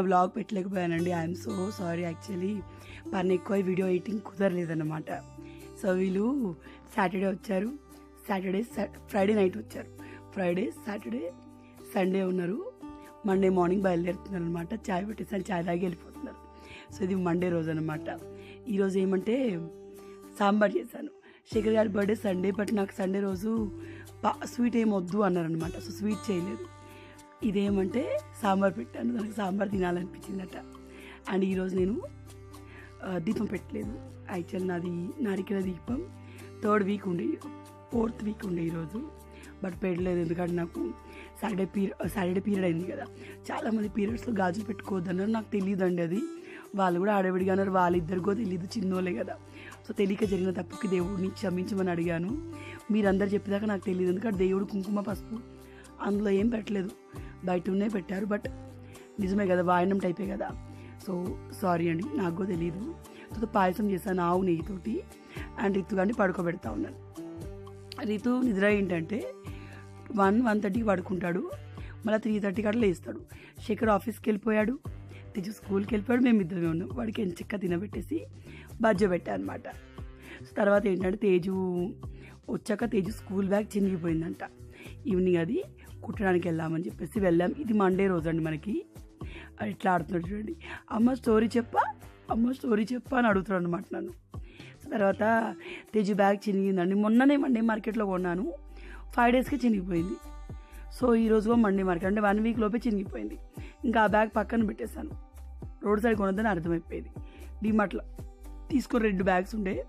So vlog పెట్టలేకపోయానండి. I'm so sorry actually పని ఎక్కువ వీడియో ఎడిటింగ్ కుదరలేదన్నమాట. సో వీళ్ళు సాటర్డే వచ్చారు. సాటర్డే ఫ్రైడే నైట్ వచ్చారు. ఫ్రైడే సాటర్డే సండే ఉన్నారు. మండే మార్నింగ్ బయలుదేరుతున్నారు అనమాట చాయ్ పెట్టేసాను చాయ్ తాగి వెళ్ళిపోతున్నారు. సో ఇది మండే రోజు అనమాట ఈరోజు ఏమంటే సాంబార్ చేశాను. శేఖర్ గారి బర్త్డే సండే బట్ నాకు సండే రోజు స్వీట్ ఏం వద్దు అన్నారనమాట సో స్వీట్ చేయలేదు. ఇదేమంటే సాంబార్ పెట్టాను దానికి సాంబార్ తినాలనిపించిందట. అండ్ ఈరోజు నేను దీపం పెట్టలేదు. యాక్చువల్ నాది నారికల దీపం. థర్డ్ వీక్ ఉండే ఫోర్త్ వీక్ ఉండే ఈరోజు. బట్ పెట్టలేదు ఎందుకంటే నాకు సాటర్డే పీరియడ్ సాటర్డే పీరియడ్ అయింది కదా. చాలామంది పీరియడ్స్లో గాజులు పెట్టుకోవద్దన్నారు. నాకు తెలియదండి అది. వాళ్ళు కూడా ఆడవిడిగా అన్నారు వాళ్ళిద్దరికో తెలియదు చిన్నోళ్ళే కదా. సో తెలియక జరిగిన తప్పుకి దేవుడిని క్షమించమని అడిగాను. మీరందరు చెప్పేదాకా నాకు తెలియదు ఎందుకంటే దేవుడు కుంకుమ పసుపు అందులో ఏం పెట్టలేదు. బయట ఉన్నే పెట్టారు బట్ నిజమే కదా వాయనం టైపే కదా. సో సారీ అండి నాకు తెలియదు తర్వాత పాయసం చేశాను ఆవు నెయ్యితోటి అండ్ రితు కానీ పడుకోబెడతా ఉన్నాను. రితు నిద్ర ఏంటంటే వన్ వన్ థర్టీకి పడుకుంటాడు మళ్ళీ త్రీ థర్టీకి అట్లా లేస్తాడు. శేఖర్ ఆఫీస్కి వెళ్ళిపోయాడు తెచ్చు స్కూల్కి వెళ్ళిపోయాడు మేము ఇద్దరమే ఉన్నాం. వాడికి ఎంచిక్క తినబెట్టేసి బజ్జ పెట్టా అనమాట తర్వాత ఏంటంటే తేజు వచ్చాక తేజు స్కూల్ బ్యాగ్ చినిగిపోయిందంట. ఈవినింగ్ అది కుట్టడానికి వెళ్దామని చెప్పేసి వెళ్ళాం. ఇది మండే రోజు అండి మనకి ఇట్లా ఆడుతున్నాడు చూడండి. అమ్మ స్టోరీ చెప్పా? అమ్మ స్టోరీ చెప్పా అని అడుగుతున్నాడు అనమాట నన్ను. తర్వాత తేజు బ్యాగ్ చినిగిందండి. మొన్ననే మండే మార్కెట్లో కొన్నాను. ఫైవ్ డేస్కి చినిగిపోయింది. సో ఈ రోజు మండే మార్కెట్ అంటే వన్ వీక్ లోపే చినిగిపోయింది. ఇంకా ఆ బ్యాగ్ పక్కన పెట్టేశాను. రోడ్ సైడ్ కొనొద్దని అర్థమైపోయింది. డిమార్ట్లో తీసుకుని రెండు బ్యాగ్స్ ఉండే.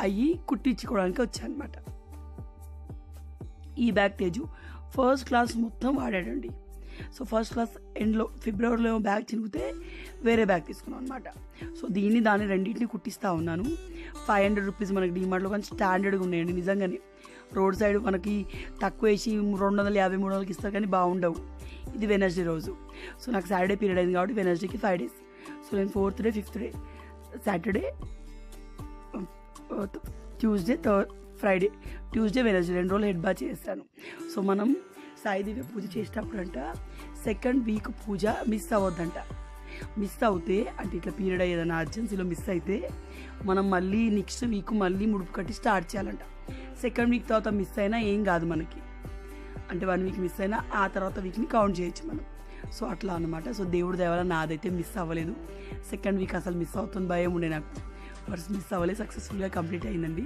అవి కుట్టించుకోవడానికి వచ్చాయన్నమాట ఈ బ్యాగ్ తేజు ఫస్ట్ క్లాస్ మొత్తం వాడాడండి సో ఫస్ట్ క్లాస్ ఎండ్లో ఫిబ్రవరిలో బ్యాగ్ చినిగితే వేరే బ్యాగ్ తీసుకున్నాం అనమాట సో దీన్ని దాన్ని రెండింటిని కుట్టిస్తూ ఉన్నాను. ఫైవ్ హండ్రెడ్ రూపీస్ మనకి డిమార్ట్లో కానీ స్టాండర్డ్గా ఉన్నాయండి నిజంగానే. రోడ్ సైడ్ మనకి తక్కువ వేసి రెండు వందల యాభై మూడు వందలకి ఇస్తారు కానీ బాగుండవు. ఇది వెనస్డే రోజు. సో నాకు సాటర్డే పీరియడ్ అయింది కాబట్టి వెనస్డేకి ఫైవ్ డేస్. సో నేను fourth day fifth day Saturday Tuesday third Friday Tuesday Wednesday రెండు రోజులు హెడ్ బా చేస్తాను. సో మనం సాయిదేవి పూజ చేసేటప్పుడు అంట సెకండ్ వీక్ పూజ మిస్ అవ్వద్దంట. మిస్ అవుతే అంటే ఇట్లా పీరియడ్ ఏదైనా అర్జెన్సీలో మిస్ అయితే మనం మళ్ళీ నెక్స్ట్ వీక్ మళ్ళీ ముడుపు కట్టి స్టార్ట్ చేయాలంట. సెకండ్ వీక్ తర్వాత మిస్ అయినా ఏం కాదు మనకి. అంటే వన్ వీక్ మిస్ అయినా ఆ తర్వాత వీక్ని కౌంట్ చేయొచ్చు మనం. సో అట్లా అనమాట సో దేవుడి దేవాల నాదైతే మిస్ అవ్వలేదు. సెకండ్ వీక్ అసలు మిస్ అవుతుంది భయం ఉండే నాకు. వర్స్ మిస్ అవ్వలే సక్సెస్ఫుల్గా కంప్లీట్ అయిందండి.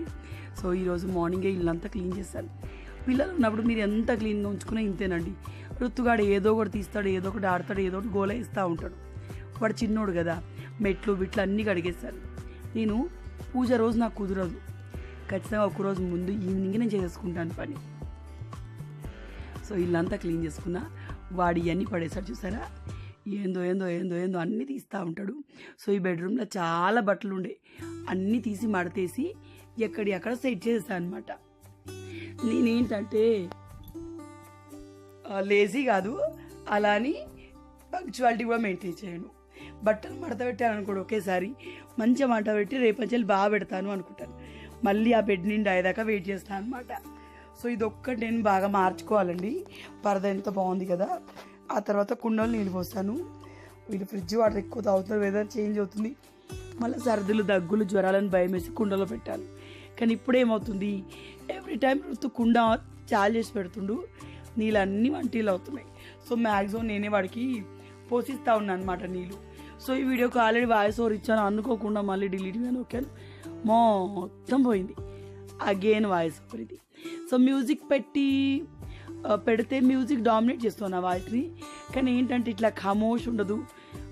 సో ఈరోజు మార్నింగే ఇల్లంతా క్లీన్ చేశాను పిల్లలు ఉన్నప్పుడు మీరు ఎంత క్లీన్గా ఉంచుకున్నా ఇంతేనండి. రుత్తుగాడు ఏదో ఒకటి తీస్తాడు ఏదో ఒకటి ఆడతాడు ఏదో ఒకటి గోల ఇస్తూ ఉంటాడు. వాడు చిన్నోడు కదా మెట్లు బిట్లు అన్నీ కడిగేస్తాను నేను పూజ రోజు నాకు కుదరదు ఖచ్చితంగా ఒక రోజు ముందు ఈవినింగ్ నేను చేసేసుకుంటాను పని. సో ఇల్లంతా క్లీన్ చేసుకున్నా వాడు ఇవన్నీ పడేసాడు చూసారా? ఏందో ఏందో ఏందో ఏందో అన్నీ తీస్తూ ఉంటాడు. సో ఈ బెడ్రూమ్లో చాలా బట్టలు ఉండే అన్నీ తీసి మడతేసి ఎక్కడి అక్కడ సెట్ చేశాను అనమాట నేనేంటంటే లేజీ కాదు అలా అని పంక్చువాలిటీ కూడా మెయింటైన్ చేయను. బట్టలు మడత పెట్టాను అనుకోడు ఒకేసారి మంచిగా మంట పెట్టి రేపంచెల్లి బాగా పెడతాను అనుకుంటాను. మళ్ళీ ఆ బెడ్ నిండి అయ్యేదాకా వెయిట్ చేస్తాను అనమాట సో ఇది ఒక్కటి నేను బాగా మార్చుకోవాలండి. పరద ఎంత బాగుంది కదా. ఆ తర్వాత కుండలు నీళ్ళు పోస్తాను. వీళ్ళు ఫ్రిడ్జ్ వాటర్ ఎక్కువ తాగుతారు వెదర్ చేంజ్ అవుతుంది. మళ్ళీ సర్దులు దగ్గులు జ్వరాలను భయం వేసి కుండలో పెట్టాను. కానీ ఇప్పుడు ఏమవుతుంది? ఎవ్రీ టైం ఋతు కుండ చాలు చేసి పెడుతుండు నీళ్ళన్నీ వంటీలు అవుతున్నాయి. సో మ్యాక్సిమం నేనే వాడికి పోషిస్తూ ఉన్నాను అనమాట నీళ్ళు. సో ఈ వీడియోకి ఆల్రెడీ వాయిస్ ఓవర్ ఇచ్చాను. అనుకోకుండా మళ్ళీ డిలీట్ కానీ ఓకే మొత్తం పోయింది. అగైన్ వాయిస్ ఓవర్ ఇది. సో మ్యూజిక్ పెట్టి పెడితే మ్యూజిక్ డామినేట్ చేస్తున్నా వాటిని వాయిస్ని కానీ ఏంటంటే ఇట్లా ఖమోష్ ఉండదు.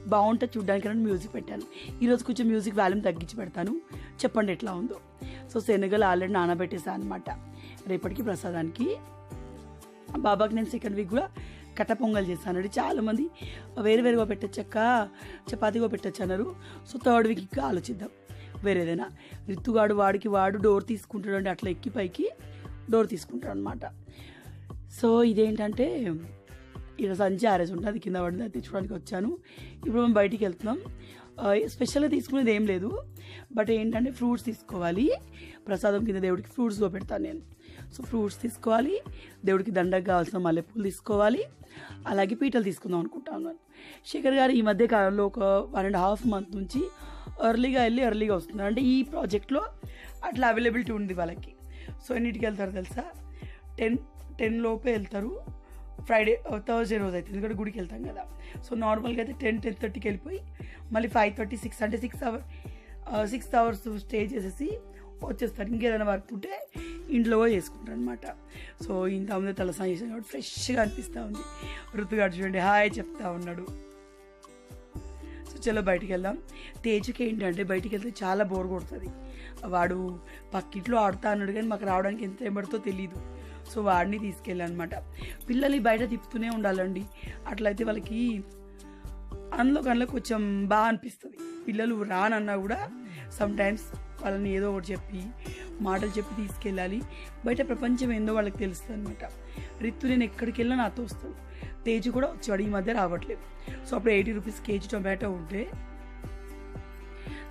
బాగుంటుంది చూడడానికి అని మ్యూజిక్ పెట్టాను. ఈరోజు కొంచెం మ్యూజిక్ వాల్యూమ్ తగ్గించి పెడతాను. చెప్పండి ఎట్లా ఉందో. సో శనగలు ఆల్రెడీ నానబెట్టేసాను అనమాట రేపటికి ప్రసాదానికి. బాబాకి నేను సెకండ్ వీక్ కూడా కట్ట పొంగల్ చేస్తానండి చాలామంది వేరు వేరుగా పెట్టచ్చక్క చపాతీగా పెట్టచ్చు అన్నారు. సో థర్డ్ వీక్ ఇంకా ఆలోచిద్దాం. వేరేదైనా. రిత్తుగాడు వాడికి వాడు డోర్ తీసుకుంటాడు అంటే అట్లా ఎక్కి పైకి డోర్ తీసుకుంటాడు అనమాట సో ఇదేంటంటే ఇలా సంచి ఆరేసి ఉంటుంది. అది కింద పడింది అది తెచ్చుకోవడానికి వచ్చాను. ఇప్పుడు మేము బయటికి వెళ్తున్నాం. స్పెషల్గా తీసుకునేది ఏం లేదు. బట్ ఏంటంటే ఫ్రూట్స్ తీసుకోవాలి. ప్రసాదం కింద దేవుడికి ఫ్రూట్స్లో పెడతాను నేను. సో ఫ్రూట్స్ తీసుకోవాలి. దేవుడికి దండకు కావాల్సిన మల్లెపూలు తీసుకోవాలి. అలాగే పీటలు తీసుకుందాం అనుకుంటాను శేఖర్ గారు ఈ మధ్య కాలంలో ఒక వన్ అండ్ హాఫ్ మంత్ నుంచి ఎర్లీగా వెళ్ళి ఎర్లీగా వస్తున్నారు. అంటే ఈ ప్రాజెక్ట్లో అట్లా అవైలబిలిటీ ఉంది వాళ్ళకి. సో ఎన్నిటికి వెళ్తారు తెలుసా? టెన్ టెన్ లోపే వెళ్తారు. ఫ్రైడే థర్స్డే uh, రోజు అయితే. ఎందుకంటే గుడికి వెళ్తాం కదా. సో నార్మల్గా అయితే టెన్ టెన్ థర్టీకి వెళ్ళిపోయి మళ్ళీ ఫైవ్ థర్టీ సిక్స్ అంటే six hour six hours stay చేసేసి వచ్చేస్తారు. ఇంకేదైనా వర్క్ ఉంటే ఇంట్లో పోయి చేసుకుంటారు అనమాట సో ఇంత ముందే తలస్నానం చేసాను కాబట్టి ఫ్రెష్గా అనిపిస్తూ ఉంది. ఋతుగాడు చూడండి హాయ్ చెప్తా ఉన్నాడు. సో చలో బయటికి వెళ్దాం. తేజుకి ఏంటంటే బయటికి వెళ్తే చాలా బోర్ కొడుతుంది. వాడు పక్కింట్లో ఆడుతా అన్నాడు కానీ మాకు రావడానికి ఎంత ఏం పడుతుందో తెలియదు సో వాడిని తీసుకెళ్ళానమాట. పిల్లల్ని బయట తిప్పుతూనే ఉండాలండి. అట్లయితే వాళ్ళకి అందులో కన్నా కొంచెం బాగా అనిపిస్తుంది. పిల్లలు రానన్నా కూడా సమ్టైమ్స్ వాళ్ళని ఏదో ఒకటి చెప్పి మాటలు చెప్పి తీసుకెళ్ళాలి. బయట ప్రపంచం ఏందో వాళ్ళకి తెలుస్తుంది అనమాట రిత్తు నేను ఎక్కడికి వెళ్ళినా నాతో వస్తాడు. తేజు కూడా వచ్చాడు ఈ మధ్య రావట్లేదు. సో అప్పుడు ఎయిటీ రూపీస్ కేజీ టొమాటో ఉంటే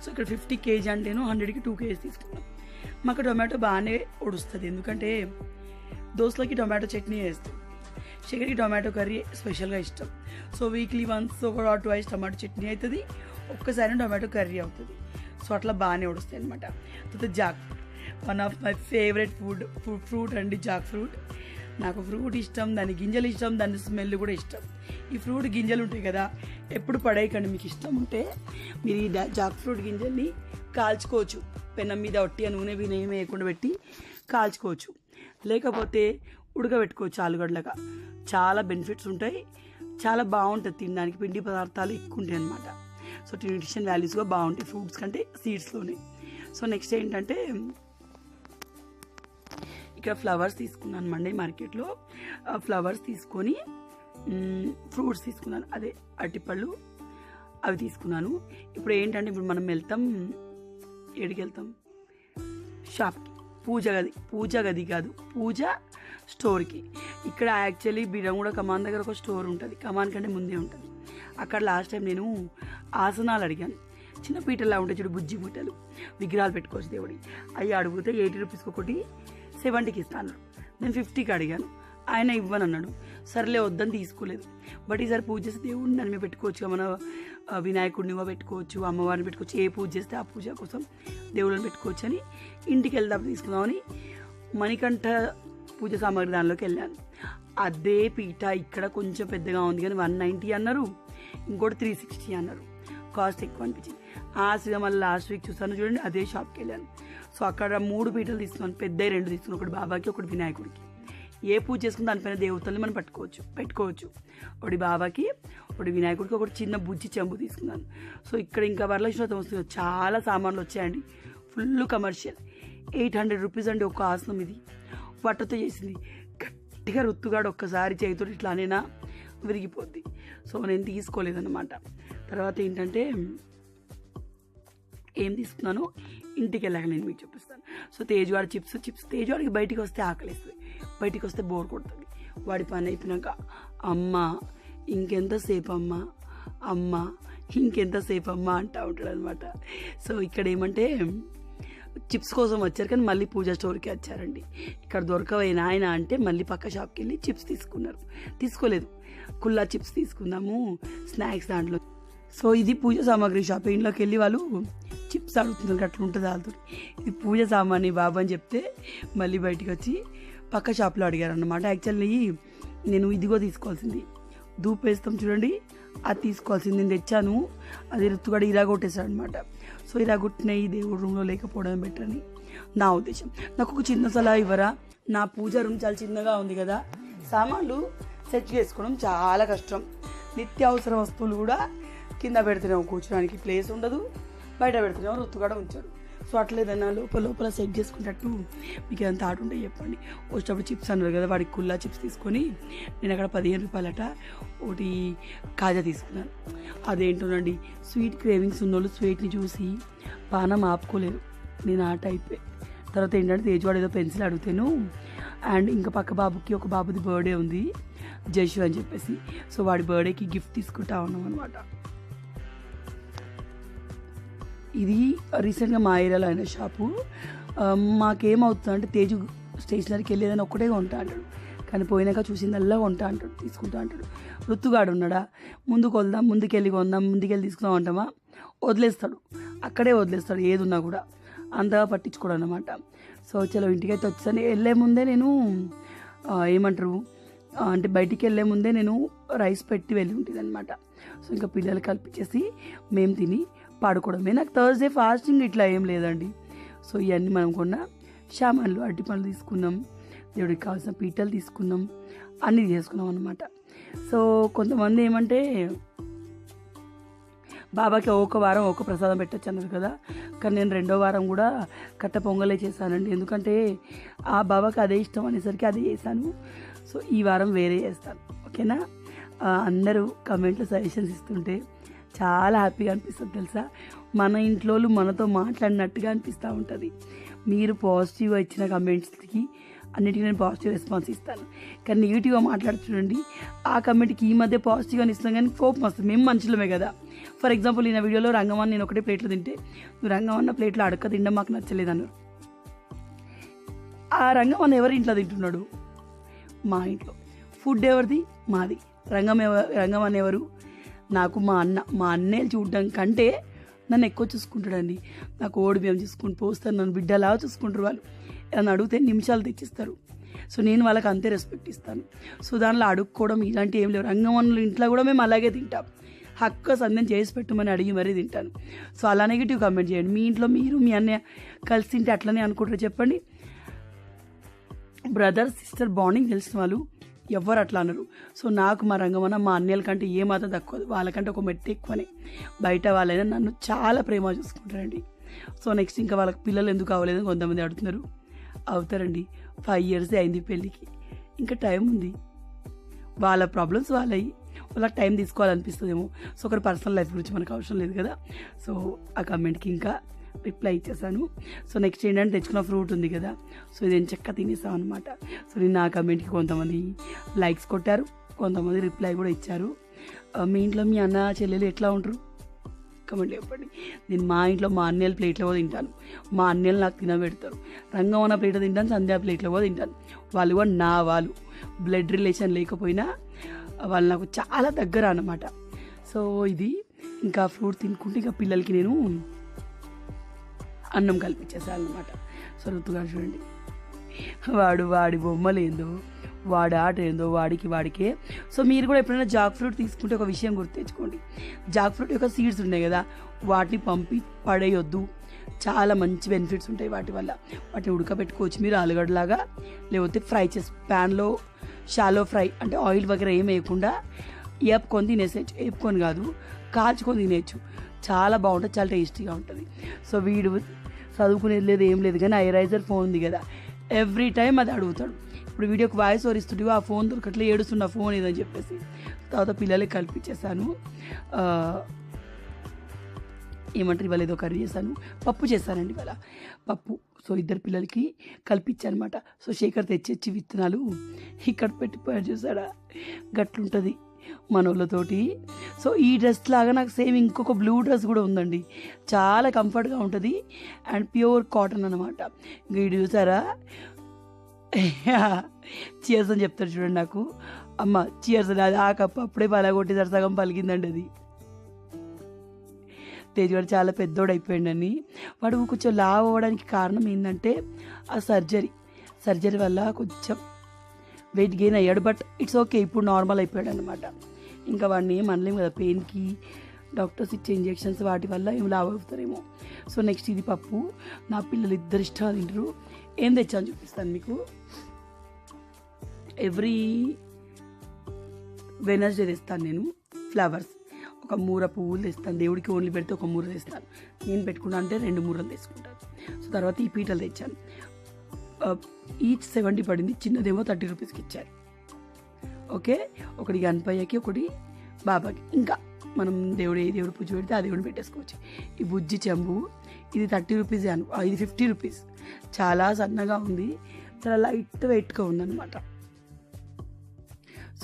సో ఇక్కడ ఫిఫ్టీ కేజీ అంటేను హండ్రెడ్కి టూ కేజీ తీసుకున్నాం. మాకు టొమాటో బాగానే ఉడుస్తుంది ఎందుకంటే దోశలకి టొమాటో చట్నీ వేస్తాం షిగర్కి టొమాటో కర్రీ స్పెషల్గా ఇష్టం. సో వీక్లీ వన్స్ ఒక ట్వైస్ టొమాటో చట్నీ అవుతుంది ఒక్కసారి టొమాటో కర్రీ అవుతుంది. సో అట్లా బాగానే ఉడుస్తాయి అనమాట తర్వాత jackfruit one of my favourite food fruit అండి జాక్ ఫ్రూట్. నాకు ఫ్రూట్ ఇష్టం దాని గింజలు ఇష్టం దాని స్మెల్ కూడా ఇష్టం. ఈ ఫ్రూట్ గింజలు ఉంటాయి కదా ఎప్పుడు పడేయకండి మీకు ఇష్టం ఉంటే మీరు ఈ జాక్ ఫ్రూట్ గింజల్ని కాల్చుకోవచ్చు. పెనం మీద ఒట్టి ఆ నూనె విన వేయకుండా పెట్టి కాల్చుకోవచ్చు. లేకపోతే ఉడకబెట్టుకోవచ్చు ఆలుగడ్డలాగా. చాలా బెనిఫిట్స్ ఉంటాయి. చాలా బాగుంటుంది తినడానికి. పిండి పదార్థాలు ఎక్కువ ఉంటాయి అన్నమాట. సో న్యూట్రిషన్ వాల్యూస్గా బాగుంటాయి ఫ్రూట్స్ కంటే సీడ్స్లోనే సో నెక్స్ట్ ఏంటంటే ఇక్కడ ఫ్లవర్స్ తీసుకున్నాను మండే మార్కెట్లో ఫ్లవర్స్ తీసుకొని ఫ్రూట్స్ తీసుకున్నాను. అదే అరటిపళ్ళు అవి తీసుకున్నాను. ఇప్పుడు ఏంటంటే ఇప్పుడు మనం వెళ్తాం ఏడికి వెళ్తాం షాప్కి. పూజ గది పూజ గది కాదు పూజ స్టోర్కి. ఇక్కడ యాక్చువల్లీ బిడంగూడ కమాన్ దగ్గర ఒక స్టోర్ ఉంటుంది కమాన్ కంటే ముందే ఉంటుంది. అక్కడ లాస్ట్ టైం నేను ఆసనాలు అడిగాను. చిన్న పీటలా ఉంటాయి చూడు బుజ్జి పీటలు విగ్రహాలు పెట్టుకోవచ్చు దేవుడి అవి అడిగితే ఎయిటీ రూపీస్కి ఒకటి సెవెంటీకి ఇస్తాను నేను ఫిఫ్టీకి అడిగాను. ఆయన ఇవ్వనన్నాడు. సర్లే వద్దని తీసుకోలేదు. బట్ ఈసారి పూజ చేస్తే దేవుడిని నన్ను పెట్టుకోవచ్చు. మన వినాయకుడిని పెట్టుకోవచ్చు అమ్మవారిని పెట్టుకోవచ్చు ఏ పూజ చేస్తే ఆ పూజ కోసం దేవుళ్ళని పెట్టుకోవచ్చు అని ఇంటికి వెళ్దాం తీసుకుందామని మణికంఠ పూజ సామాగ్రి దానిలోకి వెళ్ళాను అదే పీఠ ఇక్కడ కొంచెం పెద్దగా ఉంది కానీ వన్ నైంటీ అన్నారు. ఇంకోటి త్రీ సిక్స్టీ అన్నారు. కాస్ట్ ఎక్కువ అనిపించింది. ఆ సిగా మళ్ళీ లాస్ట్ వీక్ చూసాను చూడండి అదే షాప్కి వెళ్ళాను. సో అక్కడ మూడు పీటలు తీసుకున్నాను. పెద్ద రెండు తీసుకున్నాను. ఒకటి బాబాకి ఒకటి వినాయకుడికి. ఏ పూజ చేసుకున్న దానిపైన దేవతల్ని మనం పట్టుకోవచ్చు పెట్టుకోవచ్చు. ఒకటి బాబాకి ఒకటి వినాయకుడికి ఒకటి చిన్న బుజ్జి చెంబు తీసుకున్నాను. సో ఇక్కడ ఇంకా వరలక్ష్మి వ్రతం వస్తుంది. చాలా సామాన్లు వచ్చాయండి. Full commercial. Eight hundred rupees అండి ఒక ఆసనం ఇది. వట్టతో చేసింది. గట్టిగా రుత్తుగాడు ఒక్కసారి చేతితో ఇట్లా అనేనా విరిగిపోద్ది. సో నేను తీసుకోలేదన్నమాట. తర్వాత ఏంటంటే ఏం తీసుకున్నానో ఇంటికి వెళ్ళాక నేను మీకు చూపిస్తాను. సో తేజవాడి చిప్స్ చిప్స్ తేజవాడికి బయటికి వస్తే ఆకలిస్తుంది. బయటికి వస్తే బోర్ కొడుతుంది. వాడి పని అయిపోయినాక అమ్మ ఇంకెంతసేపు అమ్మ అమ్మ ఇంకెంతసేపు అమ్మ అంటూ ఉంటాడు అనమాట సో ఇక్కడ ఏమంటే చిప్స్ కోసం వచ్చారు కానీ మళ్ళీ పూజ స్టోర్కి వచ్చారండి. ఇక్కడ దొరకవైన ఆయన అంటే మళ్ళీ పక్క షాప్కి వెళ్ళి చిప్స్ తీసుకున్నారు. తీసుకోలేదు. కుల్లా చిప్స్ తీసుకుందాము స్నాక్స్ దాంట్లో. సో ఇది పూజ సామాగ్రి షాప్. ఇంట్లోకి వెళ్ళి వాళ్ళు చిప్స్ అడుగుతున్నారు అట్లా ఉంటుంది వాళ్ళతో ఇది పూజ సామాన్ని బాబు అని చెప్తే మళ్ళీ బయటకు వచ్చి పక్క షాప్లో అడిగారు అనమాట యాక్చువల్లీ నేను ఇదిగో తీసుకోవాల్సింది. దూపు వేస్తాం చూడండి. అది తీసుకోవాల్సింది. నేను తెచ్చాను. అది రుతుగడ ఇలా కొట్టేశాడు అనమాట సో ఇలా కొట్టిన ఈ రూమ్లో లేకపోవడం బెటర్ అని నా ఉద్దేశం. నాకు ఒక చిన్న సలహా ఇవ్వరా? నా పూజ రూమ్ చాలా చిన్నగా ఉంది కదా. సామాన్లు సెట్ చేసుకోవడం చాలా కష్టం. నిత్యావసర వస్తువులు కూడా కింద పెడుతున్నాం. కూర్చోడానికి ప్లేస్ ఉండదు. బయట పెడుతున్నాం. రుతుగడ ఉంచాడు. సో అట్లేదన్నా లోపల లోపల సెట్ చేసుకున్నట్టు మీకు ఏదైనా ఆట ఉంటే చెప్పండి. వచ్చేటప్పుడు చిప్స్ అన్నారు కదా వాడికి కుల్లా చిప్స్ తీసుకొని నేను అక్కడ పదిహేను రూపాయలట ఒకటి కాజా తీసుకున్నాను. అదేంటోనండి స్వీట్ క్రేవింగ్స్ ఉన్నోళ్ళు స్వీట్ని చూసి పానం ఆపుకోలేరు. నేను ఆ టైపే తర్వాత ఏంటంటే తేజ్వాడు ఏదో పెన్సిల్ అడుగుతాను. అండ్ ఇంకా పక్క బాబుకి ఒక బాబుది బర్త్డే ఉంది జైషు అని చెప్పేసి. సో వాడి బర్త్డేకి గిఫ్ట్ తీసుకుంటా ఉన్నాం అనమాట ఇది రీసెంట్గా మా ఏరియాలో అయిన షాపు. మాకేమవుతుంది అంటే తేజు స్టేషనరీకి వెళ్ళేదని ఒక్కటే కొంటా అంటాడు. కానీ పోయినాక చూసిందల్లా కొంటా అంటాడు తీసుకుంటా అంటాడు. రుత్తుగాడు ఉన్నాడా? ముందుకు వెళ్దాం ముందుకెళ్ళి కొందాం ముందుకెళ్ళి తీసుకుందాం అంటామా? వదిలేస్తాడు. అక్కడే వదిలేస్తాడు ఏది ఉన్నా కూడా. అంతగా పట్టించుకోడు అనమాట సో చలో ఇంటికైతే వచ్చాను. వెళ్ళే ముందే నేను ఏమంటారు? అంటే బయటికి వెళ్ళే ముందే నేను రైస్ పెట్టి వెళ్ళి ఉంటుంది అనమాట సో ఇంకా పిల్లలు కల్పించేసి మేము తిని పాడుకోవడమే. నాకు థర్స్డే ఫాస్టింగ్ ఇట్లా ఏం లేదండి. సో ఇవన్నీ మనం కొన్న షామాన్లు అరటి పండ్లు తీసుకున్నాం. దేవుడికి కావాల్సిన పీటలు తీసుకున్నాం. అన్నీ చేసుకున్నాం అనమాట సో కొంతమంది ఏమంటే బాబాకి ఒక వారం ఒక ప్రసాదం పెట్టచ్చు అన్నారు కదా. కానీ నేను రెండో వారం కూడా కట్ట పొంగలే చేశానండి. ఎందుకంటే ఆ బాబాకి అదే ఇష్టం అనేసరికి అదే చేశాను. సో ఈ వారం వేరే చేస్తాను. ఓకేనా? అందరూ కమెంట్లో సజెషన్స్ ఇస్తుంటే చాలా హ్యాపీగా అనిపిస్తుంది తెలుసా? మన ఇంట్లో మనతో మాట్లాడినట్టుగా అనిపిస్తూ ఉంటుంది. మీరు పాజిటివ్గా ఇచ్చిన కమెంట్స్కి అన్నిటికీ నేను పాజిటివ్ రెస్పాన్స్ ఇస్తాను. కానీ నెగిటివ్గా మాట్లాడుతుండండి ఆ కమెంట్కి ఈ మధ్య పాజిటివ్గా ఇస్తాం కానీ కోపం వస్తుంది. మేము మనుషులమే కదా. ఫర్ ఎగ్జాంపుల్ నేను వీడియోలో రంగమని నేను ఒకటే ప్లేట్లో తింటే నువ్వు రంగమన్న ప్లేట్లో అడక తినడం మాకు నచ్చలేదు అన్నారు. ఆ రంగమన్న ఎవరి ఇంట్లో తింటున్నాడు? మా ఇంట్లో. ఫుడ్ ఎవరిది? మాది. రంగం ఎవ రంగం అని ఎవరు? నాకు మా అన్న మా అన్నయ్య చూడడం కంటే నన్ను ఎక్కువ చూసుకుంటాడండి. నాకు ఓడి బియ్యం చూసుకుని పోస్తారు నన్ను బిడ్డలా చూసుకుంటారు వాళ్ళు. నన్ను అడిగితే నిమిషాలు తెచ్చిస్తారు. సో నేను వాళ్ళకి అంతే రెస్పెక్ట్ ఇస్తాను. సో దానిలో అడుక్కోవడం ఇలాంటివి ఏం లేవు. రంగవనులు ఇంట్లో కూడా మేము అలాగే తింటాం. హక్క సందం చేసి పెట్టమని అడిగి మరీ తింటాను. సో అలా నెగిటివ్ కామెంట్ చేయండి. మీ ఇంట్లో మీరు మీ అన్నయ్య కలిసి తింటే అట్లనే అనుకుంటారు. చెప్పండి. బ్రదర్ సిస్టర్ బాండింగ్ తెలిసిన వాళ్ళు ఎవ్వరు అట్లా అనరు. సో నాకు మా రంగమన్న మా అన్నయ్యల కంటే ఏమాత్రం తక్కువ వాళ్ళకంటే ఒక మెట్టు ఎక్కువనే. బయట వాళ్ళైనా నన్ను చాలా ప్రేమ చూసుకుంటారండి. సో నెక్స్ట్ ఇంకా వాళ్ళకి పిల్లలు ఎందుకు అవ్వలేదని కొంతమంది అడుగుతున్నారు. అవుతారండి. ఫైవ్ ఇయర్స్ అయింది పెళ్ళికి. ఇంకా టైం ఉంది. వాళ్ళ ప్రాబ్లమ్స్ వాళ్ళవి వాళ్ళకి టైం తీసుకోవాలనిపిస్తుందేమో. సో ఒకరి పర్సనల్ లైఫ్ గురించి మనకు అవసరం లేదు కదా. సో ఆ కమెంట్కి ఇంకా రిప్లై ఇచ్చేసాను సో నెక్స్ట్ ఏంటంటే తెచ్చుకున్న ఫ్రూట్ ఉంది కదా సో ఇది చెక్క తినేసాను అనమాట సో నేను నా కమెంట్కి కొంతమంది లైక్స్ కొట్టారు కొంతమంది రిప్లై కూడా ఇచ్చారు. మీ ఇంట్లో మీ అన్న చెల్లెలు ఎట్లా ఉంటారు కమెంట్ చెప్పండి. నేను మా ఇంట్లో మా అన్నయ్యల ప్లేట్లో కూడా తింటాను. మా అన్నయ్యలు నాకు తినబెడతారు. రంగమన్న ప్లేట్ తింటాను సంధ్యా ప్లేట్లో కూడా తింటాను. వాళ్ళు కూడా నా వాళ్ళు. బ్లడ్ రిలేషన్ లేకపోయినా వాళ్ళు నాకు చాలా దగ్గర అన్నమాట. సో ఇది. ఇంకా ఫ్రూట్ తినుకుంటే ఇంకా పిల్లలకి నేను అన్నం కల్పించేసాను అన్నమాట. సో చూడండి. వాడు వాడి బొమ్మలు ఏందో వాడి ఆట ఏందో వాడికి వాడికే. సో మీరు కూడా ఎప్పుడైనా జాక్ ఫ్రూట్ తీసుకుంటే ఒక విషయం గుర్తు తెచ్చుకోండి జాక్ ఫ్రూట్ యొక్క సీడ్స్ ఉన్నాయి కదా వాటిని పంపి పడేయొద్దు. చాలా మంచి బెనిఫిట్స్ ఉంటాయి వాటి వల్ల. వాటిని ఉడకబెట్టుకోవచ్చు మీరు ఆలుగడ్డలాగా లేకపోతే ఫ్రై చేసి ప్యాన్లో షాలో ఫ్రై అంటే ఆయిల్ వగేరా ఏం వేయకుండా వేపుకొని తినేసేయచ్చు. వేపుకొని కాదు కాల్చుకొని తినేయచ్చు. చాలా బాగుంటుంది చాలా టేస్టీగా ఉంటుంది. సో వీడు చదువుకునేది లేదు ఏం లేదు కానీ ఐరైజర్ ఫోన్ ఉంది కదా. ఎవ్రీ టైం అది అడుగుతాడు. ఇప్పుడు వీడియోకి వాయిస్ ఓవర్ ఇస్తుంటే ఆ ఫోన్ దొరకట్లే ఏడుస్తున్న ఫోన్ ఇదని చెప్పేసి. తర్వాత పిల్లలకి కల్పించేశాను. ఏమంటారు ఇవాళ ఏదో కర్రీ చేశాను. పప్పు చేశానండి ఇవాళ. పప్పు సో ఇద్దరు పిల్లలకి కల్పించానమాట సో శేఖర్ తెచ్చి విత్తనాలు ఇక్కడ పెట్టి చూసాడా? గట్లుంటుంది. మనోళ్ళతోటి. సో ఈ డ్రెస్ లాగా నాకు సేమ్ ఇంకొక బ్లూ డ్రెస్ కూడా ఉందండి. చాలా కంఫర్ట్గా ఉంటుంది. అండ్ ప్యూర్ కాటన్ అనమాట ఇంకా ఇది చూసారా? చీర్స్ అని చెప్తారు చూడండి నాకు. అమ్మ చీర్స్ అది ఆ కప్పు అప్పుడే పలగొట్టేసారు. సగం పలిగిందండి అది. తేజ్ వాడు చాలా పెద్దోడు అయిపోయాడని వాడు కొంచెం లావ్ అవ్వడానికి కారణం ఏంటంటే ఆ సర్జరీ. సర్జరీ వల్ల కొంచెం వెయిట్ గెయిన్ అయ్యాడు బట్ ఇట్స్ ఓకే ఇప్పుడు నార్మల్ అయిపోయాడు అనమాట ఇంకా వాడిని ఏం అనలేము కదా పెయిన్కి డాక్టర్స్ ఇచ్చే ఇంజెక్షన్స్ వాటి వల్ల ఏం లావ్ అవుతారేమో. సో నెక్స్ట్ ఇది పప్పు. నా పిల్లలు ఇద్దరు ఇష్టాలు తింటారు ఏం తెచ్చాను చూపిస్తాను మీకు. ఎవ్రీ వెనస్డే తెస్తాను నేను ఫ్లవర్స్. ఒక మూర పువ్వులు తెస్తాను. దేవుడికి ఓన్లీ పెడితే ఒక మూర తెస్తాను. నేను పెట్టుకున్నా అంటే రెండు మూరలు తెచ్చుకుంటాను. సో తర్వాత ఈ పీటలు తెచ్చాను. ఈచ్ సెవెంటీ పడింది. చిన్నదేమో థర్టీ రూపీస్కి ఇచ్చారు. ఓకే? ఒకటి గణపయ్యకి ఒకటి బాబాకి. ఇంకా మనం దేవుడు ఏ దేవుడు పూజ పెడితే ఆ దేవుడు పెట్టేసుకోవచ్చు. ఈ బుజ్జి చెంబు ఇది థర్టీ రూపీస్ అను ఇది ఫిఫ్టీ రూపీస్ చాలా సన్నగా ఉంది. చాలా లైట్ వెయిట్గా ఉందన్నమాట.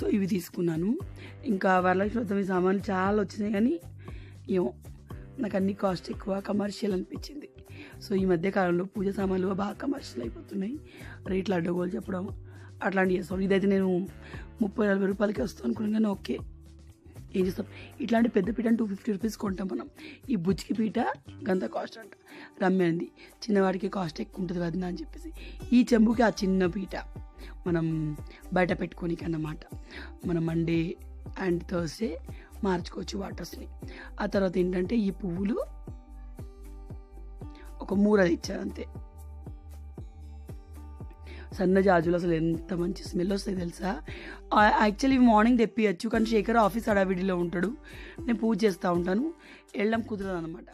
సో ఇవి తీసుకున్నాను. ఇంకా వరలక్ష్మి సామాన్లు చాలా వచ్చినాయి కానీ ఏమో నాకు అన్ని కాస్ట్ ఎక్కువ కమర్షియల్ అనిపించింది. సో ఈ మధ్య కాలంలో పూజ సామాన్లు బాగా కమర్షియల్ అయిపోతున్నాయి. రేట్లు అడ్డగోలు చెప్పడం అట్లాంటివి చేస్తాం. ఇదైతే నేను ముప్పై నలభై రూపాయలకి వస్తాను అనుకున్నాను కానీ ఓకే. ఏం చేస్తాం? ఇట్లాంటి పెద్ద పీట టూ ఫిఫ్టీ రూపీస్ కొంటాం మనం. ఈ బుజ్జికి పీట గంత కాస్ట్ అంట. రమ్య చిన్నవాడికి కాస్ట్ ఎక్కువ ఉంటుంది వదిన అని చెప్పేసి. ఈ చెంబుకి ఆ చిన్న పీట మనం బయట పెట్టుకోనికి అన్నమాట. మనం మండే అండ్ థర్స్డే మార్చుకోవచ్చు వాటర్స్ని ఆ తర్వాత ఏంటంటే ఈ పువ్వులు ఒక మూరది ఇచ్చారు అంతే. సన్న జాజులు అసలు ఎంత మంచి స్మెల్ వస్తాయి తెలుసా? యాక్చువల్లీ మార్నింగ్ తెప్పియచ్చు కానీ శేఖర్ ఆఫీస్ హడావిడిలో ఉంటాడు. నేను పూజ చేస్తూ ఉంటాను. వెళ్ళడం కుదరదు అనమాట